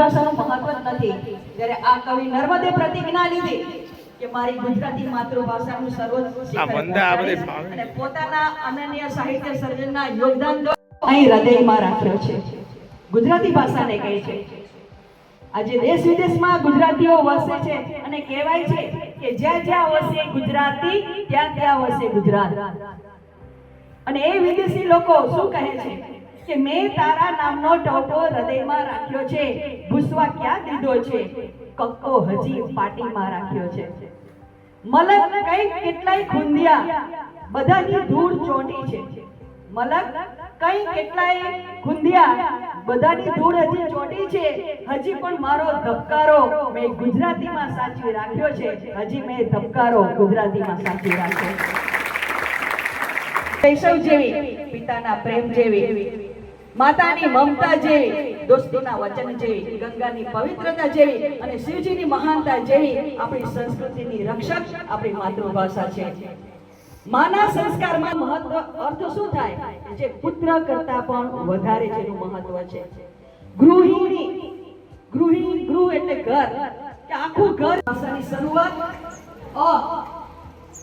ભાષાનું મહત્વ નથી. જ્યારે આ કવિ નર્મદે પ્રતિજ્ઞા લીધી કે મારી ગુજરાતી માતૃભાષાનું સર્વોચ્ચ. અને પોતાના અનન્ય સાહિત્ય સર્જનના યોગદાન અહીં હૃદયમાં રાખ્યો છે. ગુજરાતી ભાષાને કહે છે આજે દેશ વિદેશમાં ગુજરાતીઓ વસે છે અને કહેવાય છે કે જ્યાં જ્યાં વસે ગુજરાતી ત્યાં ત્યાં વસે ગુજરાત. અને એ વિદેશી લોકો શું કહે છે? કે મેં તારા નામનો ટોટો હૃદયમાં રાખ્યો છે. ભૂસવા ક્યાં દીધો છે? કક્કો હજી પાટીમાં રાખ્યો છે. મલક કઈ કેટલાય ખુંદિયા, બધાની ધૂળ ચોંટી છે. મલક કઈ કેટલાય ખુંદિયા, બધાની ધૂળ હજી ચોંટી છે. હજી પણ મારો ધબકારો મેં ગુજરાતીમાં સાચવી રાખ્યો છે. હજી મેં ધબકારો ગુજરાતીમાં સાચવી રાખ્યો છે. શૈશવ જેવી, પિતાના પ્રેમ જેવી. માતાની મમતા જેવી દોસ્તીના વચન જેવી ગંગાની પવિત્રતા જેવી અને શિવજીની મહાનતા જેવી આપણી સંસ્કૃતિની રક્ષક, આપણી માતૃભાષા છે. માના સંસ્કારમાં મહત્વ, અર્થ શું થાય? જે પુત્ર કરતા પણ વધારે જેનું મહત્વ છે. ગૃહિણી ગૃહિણી, ગૃહ એટલે ઘર. કે આખું ઘર ભાષાની શરૂઆત અ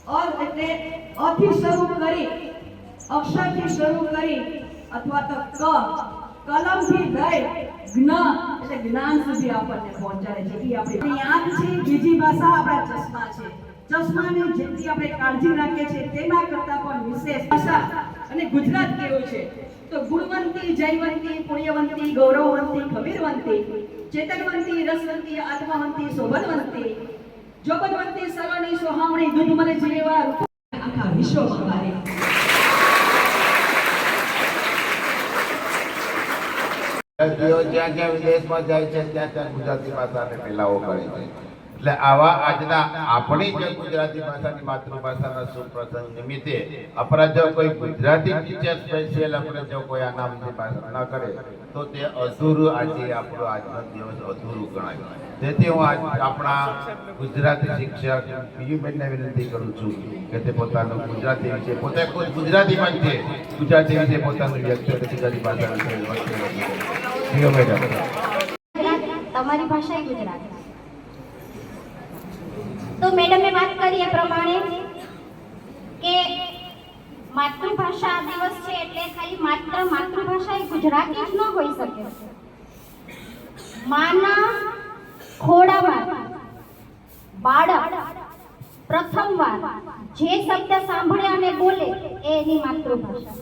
અ એટલે અથી શરૂ કરી, અક્ષરથી શરૂ કરી અથવા તો ક, કલમથી લઈ જ્ઞ, એટલે જ્ઞાન સુધી આપણને પહોંચાડે છે. એ આપણી યાદ છે, બીજી ભાષા આપણા ચશ્મા છે. ચશ્માની જેટલી આપણે કાળજી રાખીએ છીએ, તેના કરતાં પણ વિશેષ ભાષા અને ગુજરાત કેવું છે? તો ગુણવંતી, જયવંતી, પુણ્યવંતી, ગૌરવવંતી ખમીરવંતી ચેતનવંતી, રસવંતી, આત્મવંતી, શોભનવંતી જોબનવંતી સર્વની સોહામણી દૂધ મને જેવા આખા વિશ્વમાં મારી જ્યાં આપણી આજનો દિવસ અધૂરું ગણાય. તેથી હું આજ આપણા ગુજરાતી શિક્ષક વિનંતી કરું છું કે તે પોતાનું ગુજરાતી વિશે, પોતે ખુદ ગુજરાતી પણ છે, ગુજરાતી વિશે પોતાનું વ્યક્ત ગુજરાતી ભાષા પીયુ મેડમ તો મેડમે વાત કરી એ પ્રમાણે કે માતૃભાષા દિવસ છે એટલે ખાલી માત્ર માતૃભાષા એ ગુજરાતી જ ન હોઈ શકે. માના ખોડામાં બાળક પ્રથમવાર જે શબ્દ સાંભળે અને બોલે એની માતૃભાષા.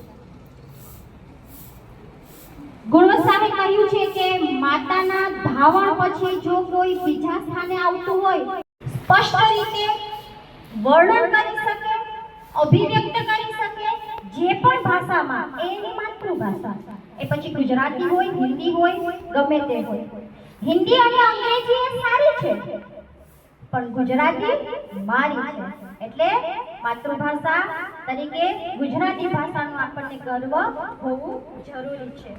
ગુણવત્તાએ કહ્યું છે કે માતાના ધાવણ પછી જો કોઈ બીજા સ્થાને આવતું હોય, સ્પષ્ટ રીતે વર્ણન કરી શકે, અભિવ્યક્ત કરી શકે, જે પણ ભાષામાં, એની માતૃભાષા. એ પછી ગુજરાતી હોય, હિન્દી હોય, ગમે તે હોય. હિન્દી અને અંગ્રેજી એ સારી છે, પણ ગુજરાતી મારી છે. એટલે માતૃભાષા તરીકે ગુજરાતી ભાષાનો આપણને ગર્વ હોવું જરૂરી છે.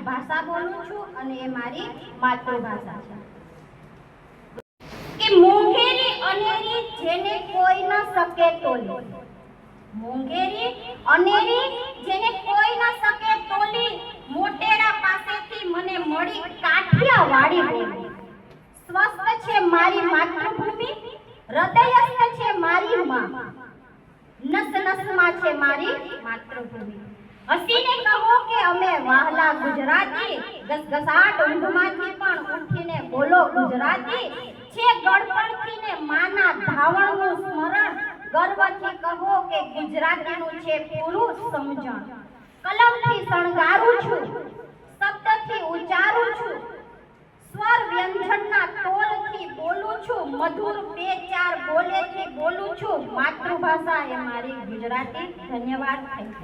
ભાષા બોલું છું અને મારી માતૃભાષા કે મોંઘેરી અનેરી જેને કોઈ ન શકે તો મોંઘેરી અનેરી જેને કોઈ ન શકે તોલી મોટેરા પાસેથી મને મળી કાઠિયાવાડી બોલી. સ્વસ્થ છે મારી માતૃભૂમિ, હૃદયસ્થ છે મારી માં. નસ નસમાં છે મારી માતૃભૂમિ. હસીને કહો કે અમે વાહલા ગુજરાતી ગસગસાટ ઊંઘમાંથી પણ ઉઠીને બોલો ગુજરાતી. છે ગળપણથી ને માના ધાવણનું સ્મરણ કે ગુજરાતીનું છે પૂરું સમજણ. કલમથી શણગારું છું, શબ્દથી ઉચ્ચારું છું સ્વર વ્યંજનના તોલથી બોલું છું, મધુર બે ચાર બોલેથી બોલું છું. માતૃભાષા એ મારી ગુજરાતી. ધન્યવાદ. યુ